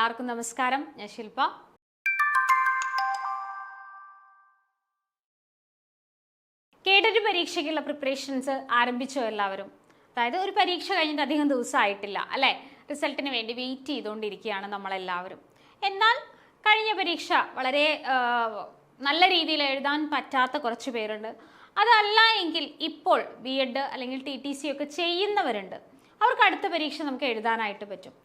എല്ലാവർക്കും നമസ്കാരം. ഞാൻ ശില്പ. കേട്ടൊരു പരീക്ഷയ്ക്കുള്ള പ്രിപ്പറേഷൻസ് ആരംഭിച്ചോ എല്ലാവരും. അതായത് ഒരു പരീക്ഷ കഴിഞ്ഞിട്ട് അധികം ദിവസമായിട്ടില്ല അല്ലേ? റിസൾട്ടിന് വേണ്ടി വെയിറ്റ് ചെയ്തുകൊണ്ടിരിക്കുകയാണ് നമ്മളെല്ലാവരും. എന്നാൽ കഴിഞ്ഞ പരീക്ഷ വളരെ നല്ല രീതിയിൽ എഴുതാൻ പറ്റാത്ത കുറച്ച് പേരുണ്ട്. അതല്ല എങ്കിൽ ഇപ്പോൾ ബി എഡ് അല്ലെങ്കിൽ ടി ടി സി ഒക്കെ ചെയ്യുന്നവരുണ്ട്. അവർക്ക് അടുത്ത പരീക്ഷ നമുക്ക് എഴുതാനായിട്ട് പറ്റും.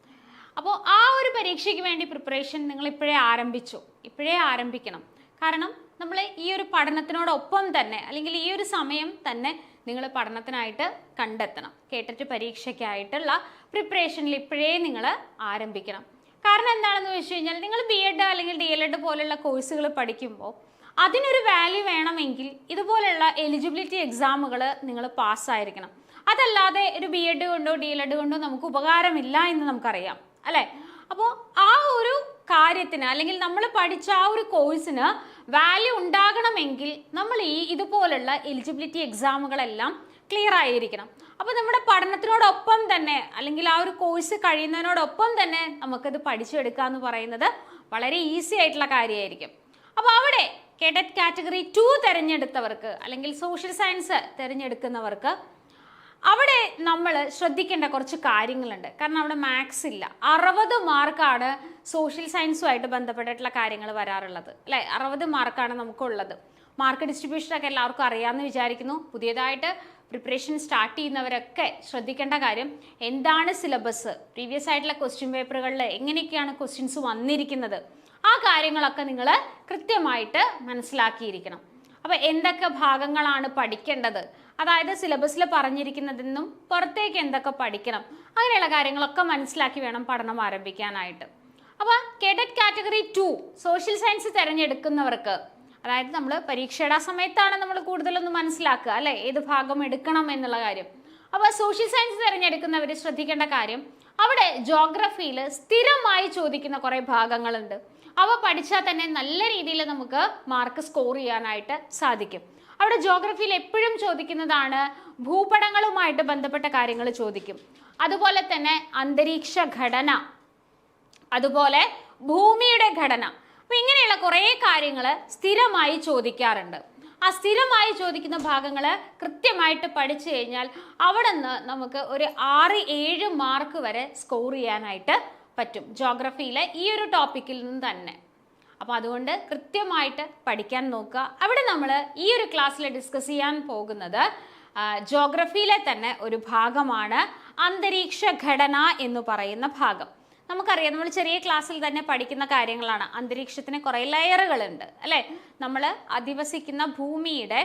അപ്പോൾ ആ ഒരു പരീക്ഷയ്ക്ക് വേണ്ടി പ്രിപ്പറേഷൻ നിങ്ങൾ ഇപ്പോഴേ ആരംഭിച്ചു. ഇപ്പോഴേ ആരംഭിക്കണം. കാരണം നമ്മൾ ഈ ഒരു പഠനത്തിനോടൊപ്പം തന്നെ അല്ലെങ്കിൽ ഈ ഒരു സമയം തന്നെ നിങ്ങൾ പഠനത്തിനായിട്ട് കണ്ടെത്തണം. കേട്ടിട്ട് പരീക്ഷയ്ക്കായിട്ടുള്ള പ്രിപ്പറേഷനിൽ ഇപ്പോഴേ നിങ്ങൾ ആരംഭിക്കണം. കാരണം എന്താണെന്ന് വെച്ച് കഴിഞ്ഞാൽ നിങ്ങൾ ബി എഡ് അല്ലെങ്കിൽ ഡി എൽ എഡ് പോലുള്ള കോഴ്സുകൾ പഠിക്കുമ്പോൾ അതിനൊരു വാല്യൂ വേണമെങ്കിൽ ഇതുപോലുള്ള എലിജിബിലിറ്റി എക്സാമുകൾ നിങ്ങൾ പാസ്സായിരിക്കണം അതല്ലാതെ ഒരു ബി എഡ് കൊണ്ടോ ഡി എൽ എഡ് കൊണ്ടോ നമുക്ക് ഉപകാരമില്ല എന്ന് നമുക്കറിയാം. അല്ലേ? അപ്പോൾ ആ ഒരു കാര്യത്തിന് അല്ലെങ്കിൽ നമ്മൾ പഠിച്ച ആ ഒരു കോഴ്സിന് വാല്യൂ ഉണ്ടാകണമെങ്കിൽ നമ്മൾ ഈ ഇതുപോലുള്ള എലിജിബിലിറ്റി എക്സാമുകളെല്ലാം ക്ലിയർ ആയിരിക്കണം. അപ്പോൾ നമ്മുടെ പഠനത്തിനോടൊപ്പം തന്നെ അല്ലെങ്കിൽ ആ ഒരു കോഴ്സ് കഴിയുന്നതിനോടൊപ്പം തന്നെ നമുക്കത് പഠിച്ചെടുക്കുക എന്ന് പറയുന്നത് വളരെ ഈസി ആയിട്ടുള്ള കാര്യമായിരിക്കും. അപ്പോൾ അവിടെ കേഡറ്റ് കാറ്റഗറി ടു തിരഞ്ഞെടുത്തവർക്ക് അല്ലെങ്കിൽ സോഷ്യൽ സയൻസ് തിരഞ്ഞെടുക്കുന്നവർക്ക് അവിടെ നമ്മൾ ശ്രദ്ധിക്കേണ്ട കുറച്ച് കാര്യങ്ങളുണ്ട്. കാരണം അവിടെ മാത്സ് ഇല്ല. അറുപത് മാർക്കാണ് സോഷ്യൽ സയൻസുമായിട്ട് ബന്ധപ്പെട്ടിട്ടുള്ള കാര്യങ്ങൾ വരാറുള്ളത്. അല്ലേ? അറുപത് മാർക്കാണ് നമുക്കുള്ളത്. മാർക്ക് ഡിസ്ട്രിബ്യൂഷനൊക്കെ എല്ലാവർക്കും അറിയാമെന്ന് വിചാരിക്കുന്നു. പുതിയതായിട്ട് പ്രിപ്പറേഷൻ സ്റ്റാർട്ട് ചെയ്യുന്നവരൊക്കെ ശ്രദ്ധിക്കേണ്ട കാര്യം എന്താണ് സിലബസ് പ്രീവിയസ് ആയിട്ടുള്ള ക്വസ്റ്റ്യൻ പേപ്പറുകളിൽ എങ്ങനെയൊക്കെയാണ് ക്വസ്റ്റ്യൻസ് വന്നിരിക്കുന്നത്? ആ കാര്യങ്ങളൊക്കെ നിങ്ങൾ കൃത്യമായിട്ട് മനസ്സിലാക്കിയിരിക്കണം. അപ്പോൾ എന്തൊക്കെ ഭാഗങ്ങളാണ് പഠിക്കേണ്ടത്? അതായത് സിലബസിൽ പറഞ്ഞിരിക്കുന്നതെന്നും പുറത്തേക്ക് എന്തൊക്കെ പഠിക്കണം അങ്ങനെയുള്ള കാര്യങ്ങളൊക്കെ മനസ്സിലാക്കി വേണം പഠനം ആരംഭിക്കാനായിട്ട്. അപ്പോൾ cadet category two social science തിരഞ്ഞെടുക്കുന്നവർക്ക് അതായത് നമ്മൾ പരീക്ഷയുടെ സമയത്താണ് നമ്മൾ കൂടുതലൊന്ന് മനസ്സിലാക്കുക അല്ലെ? ഏത് ഭാഗം എടുക്കണം എന്നുള്ള കാര്യം. അപ്പോൾ സോഷ്യൽ സയൻസ് തിരഞ്ഞെടുക്കുന്നവർ ശ്രദ്ധിക്കേണ്ട കാര്യം അവിടെ ജോഗ്രഫിയിൽ സ്ഥിരമായി ചോദിക്കുന്ന കുറേ ഭാഗങ്ങളുണ്ട്. അവ പഠിച്ചാൽ തന്നെ നല്ല രീതിയിൽ നമുക്ക് മാർക്ക് സ്കോർ ചെയ്യാനായിട്ട് സാധിക്കും. അവിടെ ജോഗ്രഫിയിൽ എപ്പോഴും ചോദിക്കുന്നതാണ് ഭൂപടങ്ങളുമായിട്ട് ബന്ധപ്പെട്ട കാര്യങ്ങൾ ചോദിക്കും. അതുപോലെ തന്നെ അന്തരീക്ഷ ഘടന അതുപോലെ ഭൂമിയുടെ ഘടന. അപ്പൊ ഇങ്ങനെയുള്ള കുറേ കാര്യങ്ങൾ സ്ഥിരമായി ചോദിക്കാറുണ്ട്. ആ സ്ഥിരമായി ചോദിക്കുന്ന ഭാഗങ്ങൾ കൃത്യമായിട്ട് പഠിച്ചു കഴിഞ്ഞാൽ അവിടെ നിന്ന് നമുക്ക് ഒരു ആറ് ഏഴ് മാർക്ക് വരെ സ്കോർ ചെയ്യാനായിട്ട് പറ്റും. ജോഗ്രഫിയിലെ ഈ ഒരു ടോപ്പിക്കിൽ നിന്ന് തന്നെ. അപ്പോൾ അതുകൊണ്ട് കൃത്യമായിട്ട് പഠിക്കാൻ നോക്കുക. അവിടെ നമ്മൾ ഈ ഒരു ക്ലാസ്സിൽ ഡിസ്കസ് ചെയ്യാൻ പോകുന്നത് ജോഗ്രഫിയിലെ തന്നെ ഒരു ഭാഗമാണ് അന്തരീക്ഷ ഘടന എന്ന് പറയുന്ന ഭാഗം. നമുക്കറിയാം നമ്മൾ ചെറിയ ക്ലാസ്സിൽ തന്നെ പഠിക്കുന്ന കാര്യങ്ങളാണ്. അന്തരീക്ഷത്തിന് കുറേ ലെയറുകളുണ്ട് അല്ലേ? നമ്മൾ അധിവസിക്കുന്ന ഭൂമിയുടെ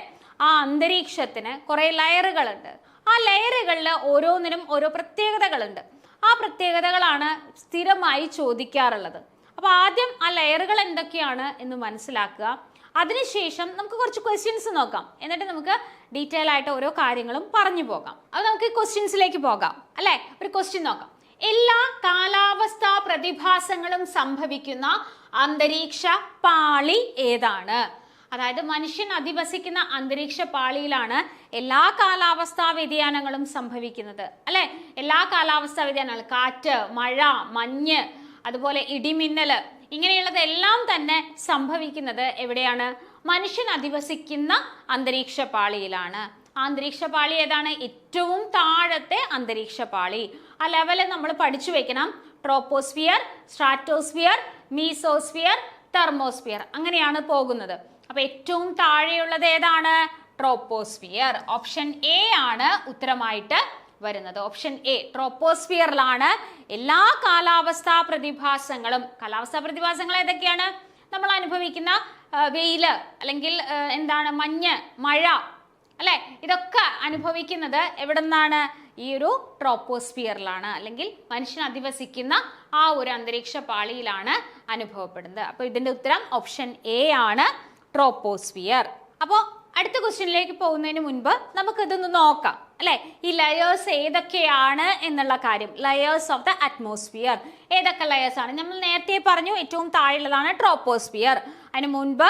ആ അന്തരീക്ഷത്തിന് കുറേ ലെയറുകളുണ്ട് ആ ലെയറുകളിൽ ഓരോന്നിനും ഓരോ പ്രത്യേകതകളുണ്ട്. ആ പ്രത്യേകതകളാണ് സ്ഥിരമായി ചോദിക്കാറുള്ളത്. അപ്പോൾ ആദ്യം ആ ലെയറുകൾ എന്തൊക്കെയാണ് എന്ന് മനസ്സിലാക്കുക. അതിനുശേഷം നമുക്ക് കുറച്ച് ക്വസ്റ്റ്യൻസ് നോക്കാം. എന്നിട്ട് നമുക്ക് ഡീറ്റെയിൽ ആയിട്ട് ഓരോ കാര്യങ്ങളും പറഞ്ഞു പോകാം. അത് നമുക്ക് ക്വസ്റ്റ്യൻസിലേക്ക് പോകാം. അല്ലേ? ഒരു ക്വസ്റ്റ്യൻ നോക്കാം. എല്ലാ കാലാവസ്ഥാ പ്രതിഭാസങ്ങളും സംഭവിക്കുന്ന അന്തരീക്ഷ പാളി ഏതാണ്? അതായത് മനുഷ്യൻ അധിവസിക്കുന്ന അന്തരീക്ഷ പാളിയിലാണ് എല്ലാ കാലാവസ്ഥാ വ്യതിയാനങ്ങളും സംഭവിക്കുന്നത്. അല്ലെ? എല്ലാ കാലാവസ്ഥാ വ്യതിയാനങ്ങളും. കാറ്റ് മഴ മഞ്ഞ് അതുപോലെ ഇടിമിന്നൽ ഇങ്ങനെയുള്ളതെല്ലാം തന്നെ സംഭവിക്കുന്നത് എവിടെയാണ്? മനുഷ്യൻ അധിവസിക്കുന്ന അന്തരീക്ഷ പാളിയിലാണ്. അന്തരീക്ഷ പാളി ഏതാണ്? ഏറ്റവും താഴത്തെ അന്തരീക്ഷ പാളി. ആ ലെവൽ നമ്മൾ പഠിച്ചു വെക്കണം. ട്രോപ്പോസ്ഫിയർ സ്ട്രാറ്റോസ്ഫിയർ മീസോസ്ഫിയർ തെർമോസ്ഫിയർ അങ്ങനെയാണ് പോകുന്നത്. അപ്പൊ ഏറ്റവും താഴെയുള്ളത് ഏതാണ്? ട്രോപ്പോസ്ഫിയർ. ഓപ്ഷൻ എ ആണ് ഉത്തരമായിട്ട് വരുന്നത്. ഓപ്ഷൻ എ ട്രോപ്പോസ്ഫിയറിലാണ് എല്ലാ കാലാവസ്ഥാ പ്രതിഭാസങ്ങളും. കാലാവസ്ഥാ പ്രതിഭാസങ്ങൾ ഏതൊക്കെയാണ്? നമ്മൾ അനുഭവിക്കുന്ന വെയിൽ അല്ലെങ്കിൽ എന്താണ് മഞ്ഞ് മഴ അല്ലെ? ഇതൊക്കെ അനുഭവിക്കുന്നത് എവിടെ നിന്നാണ് ഈ ഒരു ട്രോപ്പോസ്ഫിയറിലാണ് അല്ലെങ്കിൽ മനുഷ്യൻ അധിവസിക്കുന്ന ആ ഒരു അന്തരീക്ഷ പാളിയിലാണ് അനുഭവപ്പെടുന്നത്. അപ്പോൾ ഇതിന്റെ ഉത്തരം ഓപ്ഷൻ എ ആണ് ട്രോപ്പോസ്ഫിയർ അപ്പോൾ അടുത്ത ക്വസ്റ്റ്യനിലേക്ക് പോകുന്നതിന് മുൻപ് നമുക്കിതൊന്ന് നോക്കാം. അല്ലെ? ഈ ലയേഴ്സ് ഏതൊക്കെയാണ് എന്നുള്ള കാര്യം. ലയേഴ്സ് ഓഫ് ദ അറ്റ്മോസ്ഫിയർ ഏതൊക്കെ ലയേഴ്സ് ആണ്? നമ്മൾ നേരത്തെ പറഞ്ഞു ഏറ്റവും താഴെയുള്ളതാണ് ട്രോപ്പോസ്ഫിയർ അതിന് മുൻപ്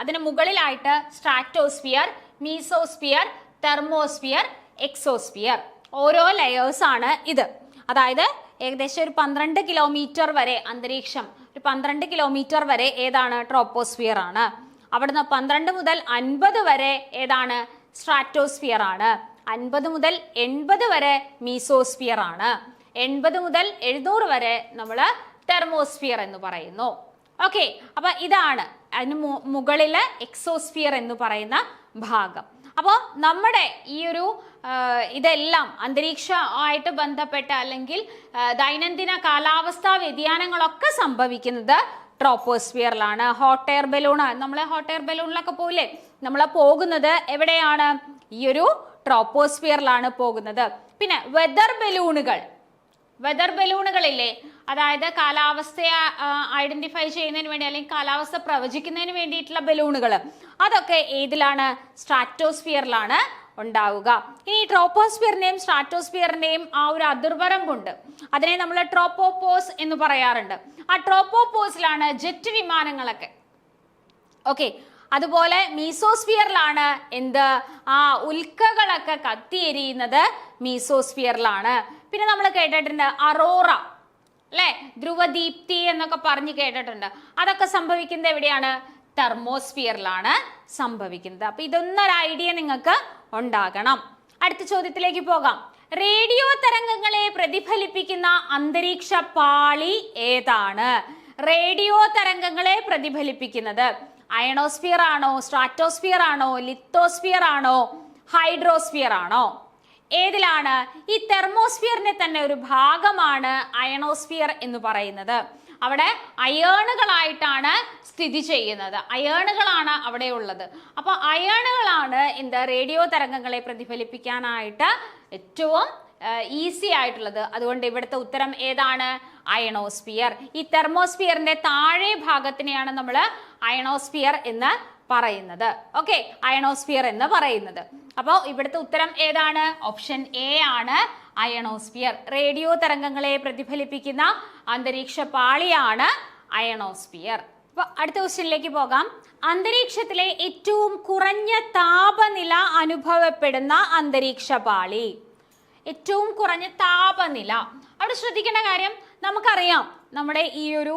അതിന് മുകളിലായിട്ട് സ്ട്രാറ്റോസ്ഫിയർ മീസോസ്ഫിയർ തെർമോസ്ഫിയർ എക്സോസ്ഫിയർ ഓരോ ലെയേഴ്സ് ആണ് ഇത്. അതായത് ഏകദേശം ഒരു പന്ത്രണ്ട് കിലോമീറ്റർ വരെ അന്തരീക്ഷം ഒരു പന്ത്രണ്ട് കിലോമീറ്റർ വരെ ഏതാണ് ട്രോപ്പോസ്ഫിയർ ആണ്. അവിടുന്ന് പന്ത്രണ്ട് മുതൽ അൻപത് വരെ ഏതാണ് സ്ട്രാറ്റോസ്ഫിയർ ആണ്. അൻപത് മുതൽ എൺപത് വരെ മീസോസ്ഫിയർ ആണ്. എൺപത് മുതൽ എഴുന്നൂറ് വരെ നമ്മൾ തെർമോസ്ഫിയർ എന്ന് പറയുന്നു. ഓക്കെ അപ്പൊ ഇതാണ് അതിന് മുകളിൽ എക്സോസ്ഫിയർ എന്ന് പറയുന്ന ഭാഗം. അപ്പോൾ നമ്മുടെ ഈ ഒരു ഇതെല്ലാം അന്തരീക്ഷമായിട്ട് ബന്ധപ്പെട്ട അല്ലെങ്കിൽ ദൈനംദിന കാലാവസ്ഥാ വ്യതിയാനങ്ങളൊക്കെ സംഭവിക്കുന്നത് ട്രോപ്പോസ്ഫിയറിലാണ് ഹോട്ട് എയർ ബലൂൺ നമ്മളെ ഹോട്ട് എയർ ബലൂണിലൊക്കെ പോലെ നമ്മൾ പോകുന്നത് എവിടെയാണ്? ഈ ഒരു ട്രോപ്പോസ്ഫിയറിലാണ് പോകുന്നത്. പിന്നെ വെതർ ബലൂണുകൾ വെതർ ബലൂണുകളില്ലേ അതായത് കാലാവസ്ഥയെ ഐഡന്റിഫൈ ചെയ്യുന്നതിന് വേണ്ടി അല്ലെങ്കിൽ കാലാവസ്ഥ പ്രവചിക്കുന്നതിന് വേണ്ടിയിട്ടുള്ള ബലൂണുകൾ അതൊക്കെ ഏതിലാണ്? സ്ട്രാറ്റോസ്ഫിയറിലാണ് ഉണ്ടാവുക. ഇനി ട്രോപ്പോസ്ഫിയറിന്റെയും സ്ട്രാറ്റോസ്ഫിയറിന്റെയും ആ ഒരു അതിർവരമ്പുണ്ട് അതിനെ നമ്മൾ ട്രോപ്പോപോസ് എന്ന് പറയാറുണ്ട്. ആ ട്രോപ്പോപോസിലാണ് ജെറ്റ് വിമാനങ്ങളൊക്കെ. ഓക്കെ അതുപോലെ മീസോസ്ഫിയറിലാണ് എന്ത്? ആ ഉൽക്കകളൊക്കെ കത്തിയെരിയുന്നത് മീസോസ്ഫിയറിലാണ്. പിന്നെ നമ്മൾ കേട്ടിട്ടുണ്ട് അറോറ അല്ലെ? ധ്രുവദീപ്തി എന്നൊക്കെ പറഞ്ഞ് കേട്ടിട്ടുണ്ട്. അതൊക്കെ സംഭവിക്കുന്നത് എവിടെയാണ്? തെർമോസ്ഫിയറിലാണ് സംഭവിക്കുന്നത്. അപ്പൊ ഇതൊന്നൊരു ഐഡിയ നിങ്ങൾക്ക് ഉണ്ടാകണം. അടുത്ത ചോദ്യത്തിലേക്ക് പോകാം. റേഡിയോ തരംഗങ്ങളെ പ്രതിഫലിപ്പിക്കുന്ന അന്തരീക്ഷ പാളി ഏതാണ്? റേഡിയോ തരംഗങ്ങളെ പ്രതിഫലിപ്പിക്കുന്നത്. അയണോസ്ഫിയർ ആണോ സ്ട്രാറ്റോസ്ഫിയർ ആണോ ലിത്തോസ്ഫിയർ ആണോ ഹൈഡ്രോസ്ഫിയർ ആണോ ഏതിലാണ് ഈ തെർമോസ്ഫിയറിന്റെ തന്നെ ഒരു ഭാഗമാണ് അയണോസ്ഫിയർ എന്ന് പറയുന്നത്. അവിടെ അയേണുകളായിട്ടാണ് സ്ഥിതി ചെയ്യുന്നത്. അയേണുകളാണ് അവിടെ ഉള്ളത് അപ്പോൾ അയേണുകളാണ് എന്താ? റേഡിയോ തരംഗങ്ങളെ പ്രതിഫലിപ്പിക്കാനായിട്ട് ഏറ്റവും ഈസി ആയിട്ടുള്ളത്. അതുകൊണ്ട് ഇവിടുത്തെ ഉത്തരം ഏതാണ്? അയണോസ്ഫിയർ ഈ തെർമോസ്ഫിയറിന്റെ താഴെ ഭാഗത്തിനെയാണ് നമ്മൾ അയണോസ്ഫിയർ എന്ന് പറയുന്നത്. ഓക്കെ അയണോസ്ഫിയർ എന്ന് പറയുന്നത്. അപ്പോൾ ഇവിടുത്തെ ഉത്തരം ഏതാണ്? ഓപ്ഷൻ എ ആണ് അയണോസ്ഫിയർ റേഡിയോ തരംഗങ്ങളെ പ്രതിഫലിപ്പിക്കുന്ന അന്തരീക്ഷ പാളിയാണ് അയണോസ്ഫിയർ അപ്പോൾ അടുത്ത ക്വസ്റ്റ്യനിലേക്ക് പോകാം. അന്തരീക്ഷത്തിലെ ഏറ്റവും കുറഞ്ഞ താപനില അനുഭവപ്പെടുന്ന അന്തരീക്ഷ പാളി. ഏറ്റവും കുറഞ്ഞ താപനില. അവിടെ ശ്രദ്ധിക്കേണ്ട കാര്യം നമുക്കറിയാം. നമ്മുടെ ഈ ഒരു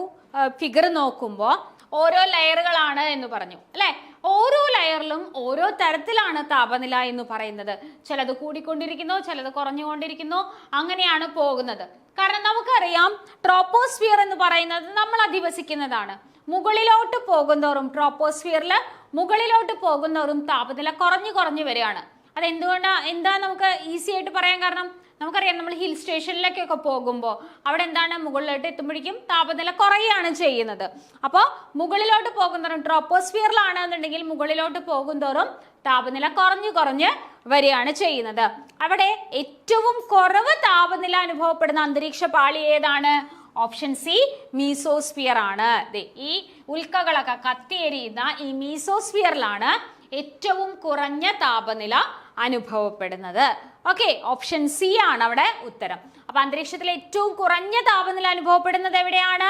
ഫിഗർ നോക്കുമ്പോൾ ഓരോ ലെയറുകളാണ് എന്ന് പറഞ്ഞു. അല്ലേ? ഓരോ ലെയറിലും ഓരോ തരത്തിലാണ് താപനില എന്ന് പറയുന്നത്. ചിലത് കൂടിക്കൊണ്ടിരിക്കുന്നു ചിലത് കുറഞ്ഞുകൊണ്ടിരിക്കുന്നു അങ്ങനെയാണ് പോകുന്നത്. കാരണം നമുക്കറിയാം ട്രോപ്പോസ്ഫിയർ എന്ന് പറയുന്നത് നമ്മൾ അധിവസിക്കുന്നതാണ്. മുകളിലോട്ട് പോകുന്നോറും ട്രോപ്പോസ്ഫിയറിൽ മുകളിലോട്ട് പോകുന്നോറും താപനില കുറഞ്ഞു കുറഞ്ഞു വരികയാണ്. അതെന്തുകൊണ്ടാ? എന്താ നമുക്ക് ഈസി ആയിട്ട് പറയാൻ കാരണം? നമുക്കറിയാം നമ്മൾ ഹിൽ സ്റ്റേഷനിലേക്കൊക്കെ പോകുമ്പോൾ അവിടെ എന്താണ് മുകളിലോട്ട് എത്തുമ്പോഴേക്കും താപനില കുറയുകയാണ് ചെയ്യുന്നത്. അപ്പോൾ മുകളിലോട്ട് പോകുന്നതോറും ട്രോപ്പോസ്ഫിയറിലാണ് എന്നുണ്ടെങ്കിൽ മുകളിലോട്ട് പോകുന്തോറും താപനില കുറഞ്ഞു കുറഞ്ഞ് വരികയാണ് ചെയ്യുന്നത്. അവിടെ ഏറ്റവും കുറവ് താപനില അനുഭവപ്പെടുന്ന അന്തരീക്ഷ പാളി ഏതാണ്? ഓപ്ഷൻ സി മീസോസ്ഫിയർ ആണ്. ഈ ഉൽക്കകളൊക്കെ കത്തിയെരിയുന്ന ഈ മീസോസ്ഫിയറിലാണ് ഏറ്റവും കുറഞ്ഞ താപനില അനുഭവപ്പെടുന്നത്. ഓക്കെ ഓപ്ഷൻ സി ആണ് അവിടെ ഉത്തരം. അപ്പൊ അന്തരീക്ഷത്തിൽ ഏറ്റവും കുറഞ്ഞ താപനില അനുഭവപ്പെടുന്നത് എവിടെയാണ്?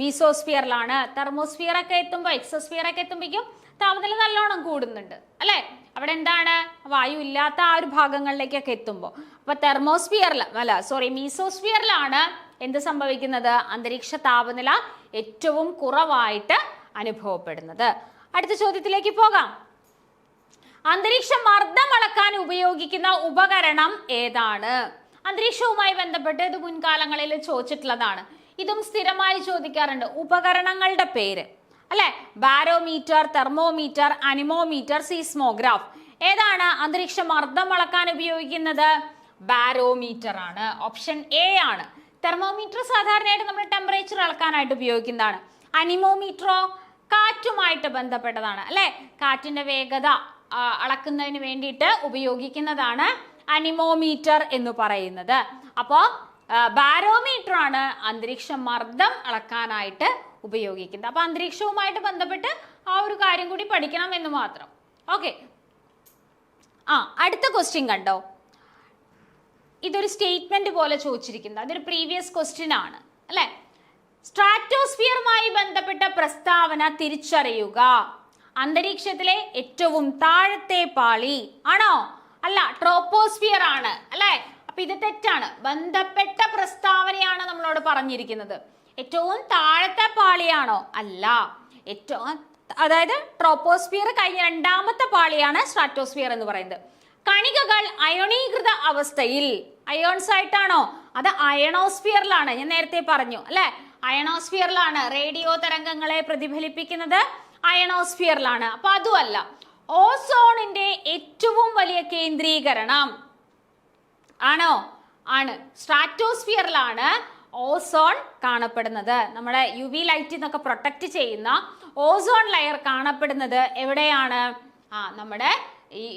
മീസോസ്ഫിയറിലാണ് തെർമോസ്ഫിയർ ഒക്കെ എത്തുമ്പോൾ എക്സോസ്ഫിയർ ഒക്കെ എത്തുമ്പോഴേക്കും താപനില നല്ലോണം കൂടുന്നുണ്ട് അല്ലെ? അവിടെ എന്താണ്? വായു ഇല്ലാത്ത ആ ഒരു ഭാഗങ്ങളിലേക്കൊക്കെ എത്തുമ്പോൾ അപ്പൊ തെർമോസ്ഫിയറിൽ അല്ല സോറി മീസോസ്ഫിയറിലാണ് എന്ത് സംഭവിക്കുന്നത്? അന്തരീക്ഷ താപനില ഏറ്റവും കുറവായിട്ട് അനുഭവപ്പെടുന്നത്. അടുത്ത ചോദ്യത്തിലേക്ക് പോകാം. അന്തരീക്ഷ മർദ്ദം അളക്കാൻ ഉപയോഗിക്കുന്ന ഉപകരണം ഏതാണ്? അന്തരീക്ഷവുമായി ബന്ധപ്പെട്ട് ഇത് മുൻകാലങ്ങളിൽ ചോദിച്ചിട്ടുള്ളതാണ്. ഇതും സ്ഥിരമായി ചോദിക്കാറുണ്ട്. ഉപകരണങ്ങളുടെ പേര്. അല്ലെ? Barometer thermometer anemometer seismograph. ഏതാണ് അന്തരീക്ഷ മർദ്ദം അളക്കാൻ ഉപയോഗിക്കുന്നത്? ബാരോമീറ്റർ ആണ് ഓപ്ഷൻ എ ആണ്. തെർമോമീറ്റർ സാധാരണയായിട്ട് നമ്മൾ ടെമ്പറേച്ചർ അളക്കാനായിട്ട് ഉപയോഗിക്കുന്നതാണ്. അനിമോമീറ്ററോ കാറ്റുമായിട്ട് ബന്ധപ്പെട്ടതാണ്. അല്ലെ? കാറ്റിന്റെ വേഗത അളക്കുന്നതിന് വേണ്ടിയിട്ട് ഉപയോഗിക്കുന്നതാണ് അനിമോമീറ്റർ എന്ന് പറയുന്നത്. അപ്പോൾ ബാരോമീറ്റർ ആണ് അന്തരീക്ഷ മർദ്ദം അളക്കാനായിട്ട് ഉപയോഗിക്കുന്നത്. അപ്പോൾ അന്തരീക്ഷവുമായിട്ട് ബന്ധപ്പെട്ട് ആ ഒരു കാര്യം കൂടി പഠിക്കണം എന്ന് മാത്രം. ഓക്കെ. ആ അടുത്ത ക്വസ്റ്റ്യൻ കണ്ടോ? ഇതൊരു സ്റ്റേറ്റ്മെന്റ് പോലെ ചോദിച്ചിരിക്കുന്നത് അതൊരു പ്രീവിയസ് ക്വസ്റ്റ്യൻ ആണ്. അല്ലേ? സ്ട്രാറ്റോസ്ഫിയറുമായി ബന്ധപ്പെട്ട പ്രസ്താവന തിരിച്ചറിയുക. അന്തരീക്ഷത്തിലെ ഏറ്റവും താഴത്തെ പാളി. ആണോ? അല്ല ട്രോപ്പോസ്ഫിയർ ആണ് അല്ലെ? അപ്പൊ ഇത് തെറ്റാണ്. ബന്ധപ്പെട്ട പ്രസ്താവനയാണ് നമ്മളോട് പറഞ്ഞിരിക്കുന്നത്. ഏറ്റവും താഴത്തെ പാളിയാണോ? അല്ല. ഏറ്റവും അതായത് ട്രോപ്പോസ്ഫിയർ കഴിഞ്ഞ രണ്ടാമത്തെ പാളിയാണ് സ്ട്രാറ്റോസ്ഫിയർ എന്ന് പറയുന്നത്. കണികകൾ അയോണീകൃത അവസ്ഥയിൽ അയോൺസ് ആയിട്ടാണോ? അത് അയണോസ്ഫിയറിലാണ്. ഞാൻ നേരത്തെ പറഞ്ഞു അല്ലെ? അയണോസ്ഫിയറിലാണ് റേഡിയോ തരംഗങ്ങളെ പ്രതിഫലിപ്പിക്കുന്നത്. അയണോസ്ഫിയറിലാണ് അപ്പൊ അതുമല്ല ഓസോണിന്റെ ഏറ്റവും വലിയ കേന്ദ്രീകരണം ആണോ? ആണ്. സ്ട്രാറ്റോസ്ഫിയറിലാണ് ഓസോൺ കാണപ്പെടുന്നത്. നമ്മുടെ യു വി ലൈറ്റിൽ നിന്നൊക്കെ പ്രൊട്ടക്റ്റ് ചെയ്യുന്ന ഓസോൺ ലെയർ കാണപ്പെടുന്നത് എവിടെയാണ്? ആ നമ്മുടെ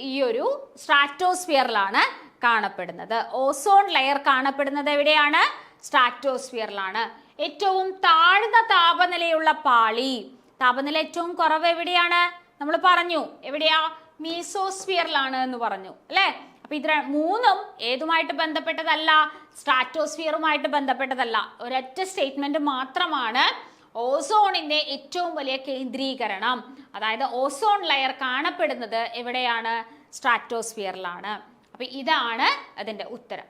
ഈ ഒരു സ്ട്രാറ്റോസ്ഫിയറിലാണ് കാണപ്പെടുന്നത്. ഓസോൺ ലെയർ കാണപ്പെടുന്നത് എവിടെയാണ്? സ്ട്രാറ്റോസ്ഫിയറിലാണ് ഏറ്റവും താഴ്ന്ന താപനിലയുള്ള പാളി താപനില ഏറ്റവും കുറവ് എവിടെയാണ്? നമ്മൾ പറഞ്ഞു. എവിടെയാ? മീസോസ്ഫിയറിലാണ് എന്ന് പറഞ്ഞു. അല്ലേ? അപ്പൊ ഇത് മൂന്നും ഏതുമായിട്ട് ബന്ധപ്പെട്ടതല്ല? സ്ട്രാറ്റോസ്ഫിയറുമായിട്ട് ബന്ധപ്പെട്ടതല്ല. ഒരൊറ്റ സ്റ്റേറ്റ്മെന്റ് മാത്രമാണ് ഓസോണിന്റെ ഏറ്റവും വലിയ കേന്ദ്രീകരണം. അതായത് ഓസോൺ ലെയർ കാണപ്പെടുന്നത് എവിടെയാണ്? സ്ട്രാറ്റോസ്ഫിയറിലാണ്. അപ്പൊ ഇതാണ് അതിന്റെ ഉത്തരം.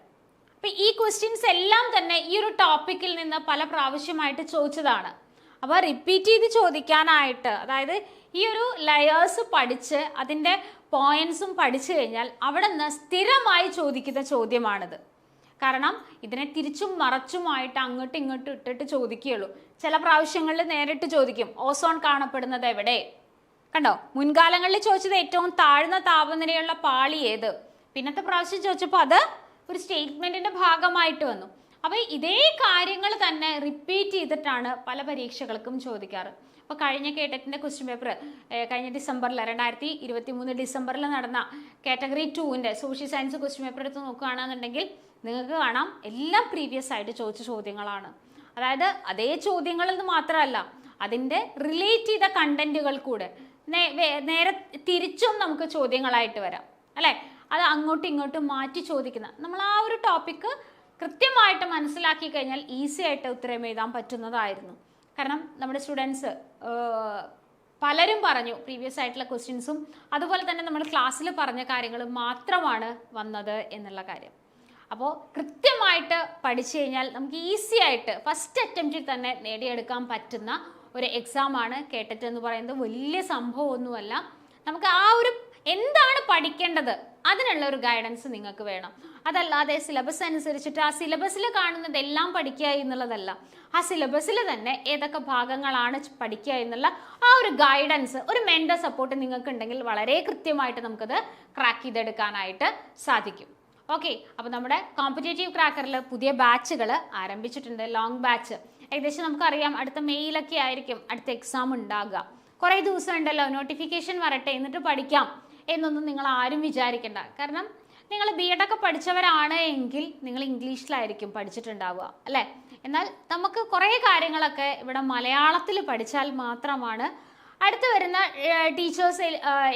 അപ്പൊ ഈ ക്വസ്റ്റ്യൻസ് എല്ലാം തന്നെ ഈ ഒരു ടോപ്പിക്കിൽ നിന്ന് പല പ്രാവശ്യമായിട്ട് ചോദിച്ചതാണ്. അപ്പോൾ റിപ്പീറ്റ് ചെയ്ത് ചോദിക്കാനായിട്ട് അതായത് ഈ ഒരു ലയേഴ്സ് പഠിച്ച് അതിന്റെ പോയിൻസും പഠിച്ചു കഴിഞ്ഞാൽ അവിടെ നിന്ന് സ്ഥിരമായി ചോദിക്കുന്ന ചോദ്യമാണിത്. കാരണം ഇതിനെ തിരിച്ചും മറച്ചുമായിട്ട് അങ്ങോട്ടും ഇങ്ങോട്ടും ഇട്ടിട്ട് ചോദിക്കുകയുള്ളൂ. ചില പ്രാവശ്യങ്ങളിൽ നേരിട്ട് ചോദിക്കും ഓസോൺ കാണപ്പെടുന്നത് എവിടെ? കണ്ടോ? മുൻകാലങ്ങളിൽ ചോദിച്ചത് ഏറ്റവും താഴ്ന്ന താപനിലയുള്ള പാളി ഏത്? പിന്നത്തെ പ്രാവശ്യം ചോദിച്ചപ്പോൾ അത് ഒരു സ്റ്റേറ്റ്മെന്റിന്റെ ഭാഗമായിട്ട് വന്നു. അപ്പൊ ഇതേ കാര്യങ്ങൾ തന്നെ റിപ്പീറ്റ് ചെയ്തിട്ടാണ് പല പരീക്ഷകൾക്കും ചോദിക്കാറ്. അപ്പൊ കഴിഞ്ഞ കേട്ടത്തിന്റെ ക്വസ്റ്റ്യൻ പേപ്പർ കഴിഞ്ഞ ഡിസംബറിൽ രണ്ടായിരത്തി ഇരുപത്തി മൂന്ന് ഡിസംബറിൽ നടന്ന കാറ്റഗറി ടുവിന്റെ സോഷ്യൽ സയൻസ് ക്വസ്റ്റ്യൻ പേപ്പർ എടുത്ത് നോക്കുകയാണെന്നുണ്ടെങ്കിൽ നിങ്ങൾക്ക് കാണാം എല്ലാം പ്രീവിയസ് ആയിട്ട് ചോദിച്ച ചോദ്യങ്ങളാണ്. അതായത് അതേ ചോദ്യങ്ങളിൽ നിന്ന് മാത്രമല്ല അതിന്റെ റിലേറ്റ് ചെയ്ത കണ്ടന്റുകൾ കൂടെ നേരെ തിരിച്ചും നമുക്ക് ചോദ്യങ്ങളായിട്ട് വരാം. അല്ലേ? അത് അങ്ങോട്ടും ഇങ്ങോട്ടും മാറ്റി ചോദിക്കുന്ന നമ്മൾ ആ ഒരു ടോപ്പിക്ക് കൃത്യമായിട്ട് മനസ്സിലാക്കി കഴിഞ്ഞാൽ ഈസി ആയിട്ട് ഉത്തരം എഴുതാൻ പറ്റുന്നതായിരുന്നു. കാരണം നമ്മുടെ സ്റ്റുഡൻസ് പലരും പറഞ്ഞു പ്രീവിയസ് ആയിട്ടുള്ള ക്വസ്റ്റ്യൻസും അതുപോലെ തന്നെ നമ്മൾ ക്ലാസ്സിൽ പറഞ്ഞ കാര്യങ്ങൾ മാത്രമാണ് വന്നത് എന്നുള്ള കാര്യം. അപ്പോൾ കൃത്യമായിട്ട് പഠിച്ചു കഴിഞ്ഞാൽ നമുക്ക് ഈസി ആയിട്ട് ഫസ്റ്റ് അറ്റംപ്റ്റിൽ തന്നെ നേടിയെടുക്കാൻ പറ്റുന്ന ഒരു എക്സാം ആണ് കേട്ടറ്റ് എന്ന് പറയുന്നത്. വലിയ സംഭവമൊന്നുമല്ല. നമുക്ക് ആ ഒരു എന്താണ് പഠിക്കേണ്ടത്? അതിനുള്ള ഒരു ഗൈഡൻസ് നിങ്ങൾക്ക് വേണം. അതല്ലാതെ സിലബസ് അനുസരിച്ചിട്ട് ആ സിലബസിൽ കാണുന്നത് എല്ലാം പഠിക്കുക എന്നുള്ളതല്ല. ആ സിലബസിൽ തന്നെ ഏതൊക്കെ ഭാഗങ്ങളാണ് പഠിക്കുക എന്നുള്ള ആ ഒരു ഗൈഡൻസ് ഒരു മെന്റർ സപ്പോർട്ട് നിങ്ങൾക്ക് ഉണ്ടെങ്കിൽ വളരെ കൃത്യമായിട്ട് നമുക്കത് ക്രാക്ക് ചെയ്തെടുക്കാനായിട്ട് സാധിക്കും. ഓക്കെ അപ്പോൾ നമ്മുടെ കോമ്പറ്റേറ്റീവ് ക്രാക്കറിൽ പുതിയ ബാച്ചുകൾ ആരംഭിച്ചിട്ടുണ്ട്. ലോങ് ബാച്ച് ഏകദേശം നമുക്കറിയാം അടുത്ത മെയ്യിലൊക്കെ ആയിരിക്കും അടുത്ത എക്സാം ഉണ്ടാകുക കുറേ ദിവസം ഉണ്ടല്ലോ നോട്ടിഫിക്കേഷൻ വരട്ടെ എന്നിട്ട് പഠിക്കാം. എന്നൊന്നും നിങ്ങൾ ആരും വിചാരിക്കണ്ട. കാരണം നിങ്ങൾ ബി എഡ് ഒക്കെ പഠിച്ചവരാണ് എങ്കിൽ നിങ്ങൾ ഇംഗ്ലീഷിലായിരിക്കും പഠിച്ചിട്ടുണ്ടാവുക അല്ലേ? എന്നാൽ നമുക്ക് കുറേ കാര്യങ്ങളൊക്കെ ഇവിടെ മലയാളത്തിൽ പഠിച്ചാൽ മാത്രമാണ് അടുത്ത് വരുന്ന ടീച്ചേഴ്സ്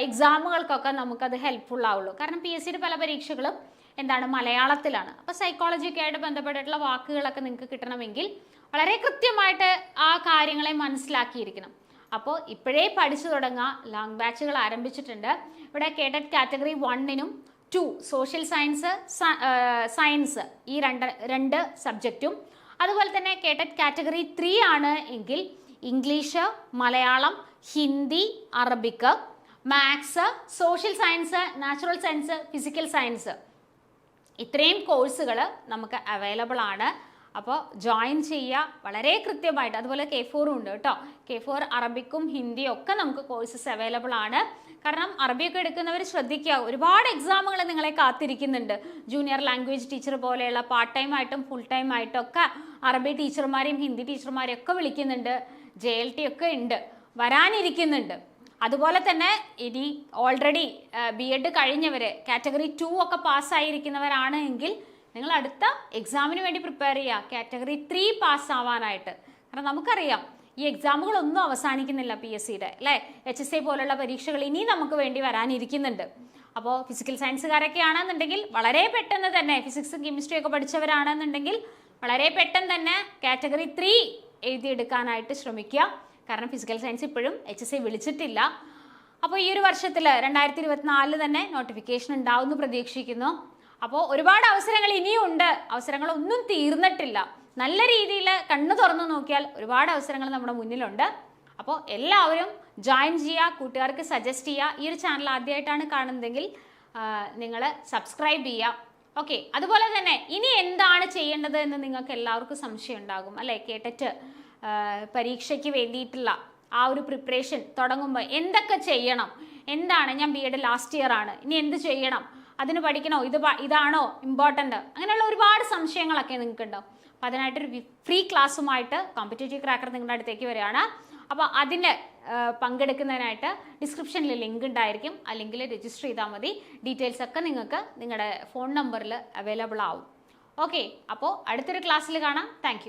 എക്സാമുകൾക്കൊക്കെ നമുക്കത് ഹെൽപ്ഫുൾ ആവുള്ളൂ. കാരണം പി എസ് സിയുടെ പല പരീക്ഷകളും എന്താണ് മലയാളത്തിലാണ്. അപ്പോൾ സൈക്കോളജിയൊക്കെ ആയിട്ട് ബന്ധപ്പെട്ടിട്ടുള്ള വാക്കുകളൊക്കെ നിങ്ങൾക്ക് കിട്ടണമെങ്കിൽ വളരെ കൃത്യമായിട്ട് ആ കാര്യങ്ങളെ മനസ്സിലാക്കിയിരിക്കണം. അപ്പോൾ ഇപ്പോഴേ പഠിച്ചു തുടങ്ങുക ലോങ് ബാച്ചുകൾ ആരംഭിച്ചിട്ടുണ്ട്. ഇവിടെ കേട്ടറ്റ് കാറ്റഗറി വണ്ണിനും ടു സോഷ്യൽ സയൻസ് സയൻസ് ഈ രണ്ട് രണ്ട് സബ്ജക്റ്റും അതുപോലെ തന്നെ കേട്ടറ്റ് കാറ്റഗറി ത്രീ ആണ് എങ്കിൽ English Malayalam Hindi Arabic maths social science natural science physical science ഇത്രയും കോഴ്സുകൾ നമുക്ക് അവൈലബിൾ ആണ്. അപ്പോൾ ജോയിൻ ചെയ്യുക വളരെ കൃത്യമായിട്ട്. അതുപോലെ കെ ഫോറും ഉണ്ട് കേട്ടോ. കെ ഫോർ അറബിക്കും ഹിന്ദിയും ഒക്കെ നമുക്ക് കോഴ്സസ് അവൈലബിൾ ആണ്. കാരണം അറബിയൊക്കെ എടുക്കുന്നവർ ശ്രദ്ധിക്കുക. ഒരുപാട് എക്സാമുകൾ നിങ്ങളെ കാത്തിരിക്കുന്നുണ്ട്. ജൂനിയർ ലാംഗ്വേജ് ടീച്ചർ പോലെയുള്ള പാർട്ട് ടൈം ആയിട്ടും ഫുൾ ടൈം ആയിട്ടും ഒക്കെ അറബി ടീച്ചർമാരെയും ഹിന്ദി ടീച്ചർമാരെയും ഒക്കെ വിളിക്കുന്നുണ്ട്. ജെ എൽ ടി ഒക്കെ ഉണ്ട്. വരാനിരിക്കുന്നുണ്ട്. അതുപോലെ തന്നെ ഇനി ഓൾറെഡി ബി എഡ് കഴിഞ്ഞവർ കാറ്റഗറി ടു ഒക്കെ പാസ്സായിരിക്കുന്നവരാണ് എങ്കിൽ നിങ്ങൾ അടുത്ത എക്സാമിന് വേണ്ടി പ്രിപ്പയർ ചെയ്യുക. കാറ്റഗറി ത്രീ പാസ്സാവാനായിട്ട് കാരണം നമുക്കറിയാം ഈ എക്സാമുകളൊന്നും അവസാനിക്കുന്നില്ല പി എസ് സിയുടെ അല്ലേ? എച്ച് എസ് ഐ പോലുള്ള പരീക്ഷകൾ ഇനി നമുക്ക് വേണ്ടി വരാനിരിക്കുന്നുണ്ട്. അപ്പോൾ ഫിസിക്കൽ സയൻസുകാരൊക്കെ ആണെന്നുണ്ടെങ്കിൽ വളരെ പെട്ടെന്ന് തന്നെ ഫിസിക്സ് കെമിസ്ട്രി ഒക്കെ പഠിച്ചവരാണെന്നുണ്ടെങ്കിൽ വളരെ പെട്ടെന്ന് തന്നെ കാറ്റഗറി ത്രീ എഴുതിയെടുക്കാനായിട്ട് ശ്രമിക്കുക. കാരണം ഫിസിക്കൽ സയൻസ് ഇപ്പോഴും എച്ച് എസ് ഐ വിളിച്ചിട്ടില്ല. അപ്പോൾ ഈ ഒരു വർഷത്തിൽ രണ്ടായിരത്തി ഇരുപത്തിനാലിൽ തന്നെ നോട്ടിഫിക്കേഷൻ ഉണ്ടാവുമെന്ന് പ്രതീക്ഷിക്കുന്നു. അപ്പോൾ ഒരുപാട് അവസരങ്ങൾ ഇനിയും ഉണ്ട്. അവസരങ്ങളൊന്നും തീർന്നിട്ടില്ല. നല്ല രീതിയിൽ കണ്ണു തുറന്നു നോക്കിയാൽ ഒരുപാട് അവസരങ്ങൾ നമ്മുടെ മുന്നിലുണ്ട്. അപ്പോൾ എല്ലാവരും ജോയിൻ ചെയ്യുക കൂട്ടുകാർക്ക് സജസ്റ്റ് ചെയ്യുക. ഈ ഒരു ചാനൽ ആദ്യമായിട്ടാണ് കാണുന്നതെങ്കിൽ നിങ്ങൾ സബ്സ്ക്രൈബ് ചെയ്യുക. ഓക്കെ അതുപോലെ തന്നെ ഇനി എന്താണ് ചെയ്യേണ്ടത് എന്ന് നിങ്ങൾക്ക് എല്ലാവർക്കും സംശയം ഉണ്ടാകും അല്ലേ? കേട്ടിട്ട് പരീക്ഷയ്ക്ക് വേണ്ടിയിട്ടുള്ള ആ ഒരു പ്രിപ്പറേഷൻ തുടങ്ങുമ്പോൾ എന്തൊക്കെ ചെയ്യണം? എന്താണ്? ഞാൻ ബി എഡ് ലാസ്റ്റ് ഇയർ ആണ്. ഇനി എന്ത് ചെയ്യണം? അതിന് പഠിക്കണോ? ഇത് ഇതാണോ ഇമ്പോർട്ടന്റ് അങ്ങനെയുള്ള ഒരുപാട് സംശയങ്ങളൊക്കെ നിങ്ങൾക്ക് ഉണ്ടാവും അപ്പോൾ അതിനായിട്ടൊരു ഫ്രീ ക്ലാസ്സുമായിട്ട് കോമ്പറ്റേറ്റീവ് ക്രാക്കർ നിങ്ങളുടെ അടുത്തേക്ക് വരികയാണ്. അപ്പോൾ അതിന് പങ്കെടുക്കുന്നതിനായിട്ട് ഡിസ്ക്രിപ്ഷനിൽ ലിങ്ക് ഉണ്ടായിരിക്കും. അല്ലെങ്കിൽ ലിങ്കിൽ രജിസ്റ്റർ ചെയ്താൽ മതി. ഡീറ്റെയിൽസ് ഒക്കെ നിങ്ങൾക്ക് നിങ്ങളുടെ ഫോൺ നമ്പറിൽ അവൈലബിൾ ആവും. ഓക്കെ അപ്പോൾ അടുത്തൊരു ക്ലാസ്സിൽ കാണാം. താങ്ക്